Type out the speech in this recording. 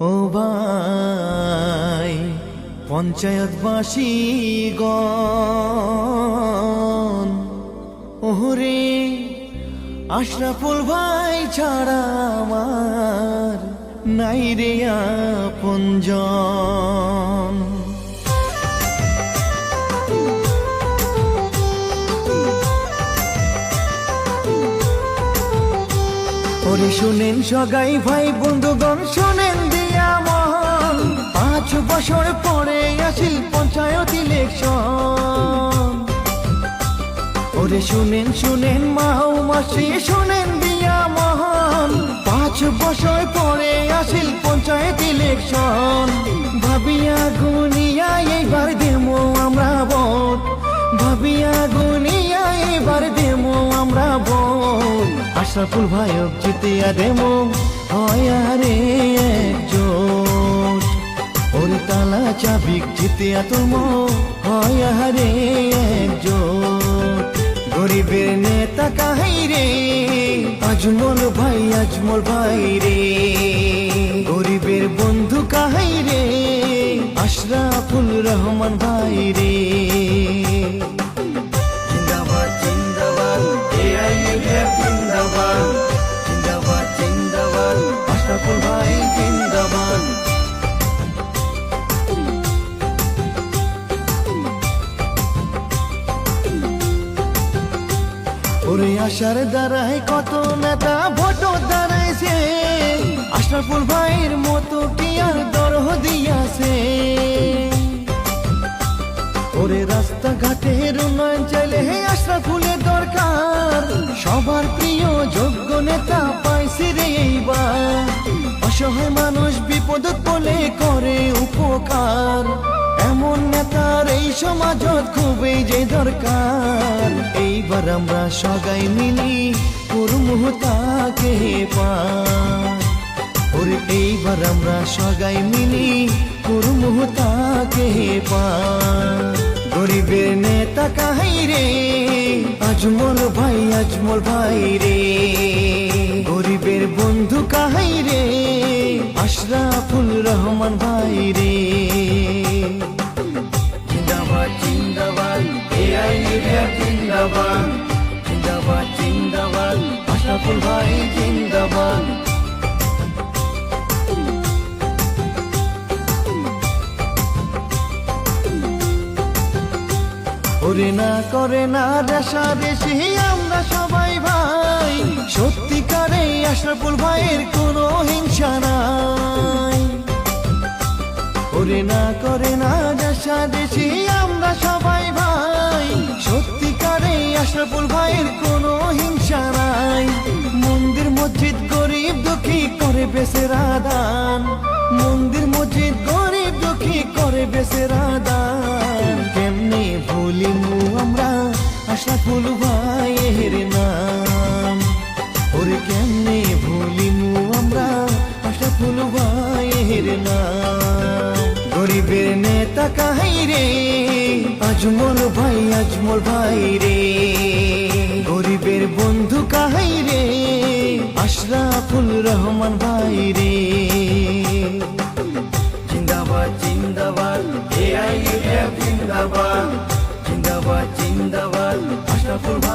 ও ভাই পঞ্চায়েতবাসী গণ ওহরে আশরাফুল ভাই ছাড়া আমার নাই রে আপনজন শুনেন সগাই ভাই, বন্ধুগণ, শুনেন ওরে শুনেন শুনেন মাও মাসি, শুনেন দিয়া মহান। পাঁচ বছর পরে আসিল পঞ্চায়েত ইলেকশন। ভাবিয়া গুনিয়া এইবার দেমো আমরা ভোট। ভাবিয়া গুনিয়া এইবার দেমো আমরা ভোট। আশরাফুল ভাইক জিতিয়া দেমো হয় আরে একজোট। ওরে তালা চাবিক জিতিয়া তুমো হয় আরে একজোট। আজমল ভাই আজমল ভাই রে। গরিবের বন্ধু কাহাই রে? আশরাফুল রহমান ভাই রে। ওরে আশার দ্বারাই কত নেতা ভোট দাঁড়াইছে। আশরাফুল ভাইয়ের মতো কি আর দরহ দিয়াছে। ওরে রাস্তাঘাটের উন্নয়ন চাইলে হে আশরাফুলের দরকার। সবার প্রিয় যোগ্য নেতা পাইছে রে এইবার। অসহায় মানুষ বিপদ বলে করে উপকার। এমন নেতার এই সমাজত খুবই যে দরকার। আমরা সগাই মিলি মুহূর্তাকে পার ওরে এইবার আমরা সগাই মিলি মুহূর্তাকে পার গরিবের নেতা কাহাই রে? আজমল ভাই আজমল ভাই রে। গরিবের বন্ধু কাহাই রে? আশরাফুল রহমান ভাই জিন্দাবাদ আশরাফুল ভাই ওরে না করে না আমরা সবাই ভাই। সত্যিকারে আশরাফুল ভাইয়ের কোনো হিংসা নাই। ওরে না করে না রেশা দুঃখী করে বেসেরা দান মন্দির, মসজিদ গরিব দুঃখী করে বেসেরা দান কেমনে ভুলিমু আমরা আশরাফুল ভাইয়ের নাম। ওরে কেমনে ভুলিমু আমরা আশরাফুল ভাইয়ের নাম। গরিবের নেতা কাহাই রে? আজমল ভাই আজমল ভাই রে? গরিবের বন্ধু কাহাই রে? আশরাফুল রহমান ভাই রে। জিন্দাবাদ জিন্দাবাদ এআইইউডিএফ জিন্দাবাদ। জিন্দাবাদ জিন্দাবাদ, আশরাফুল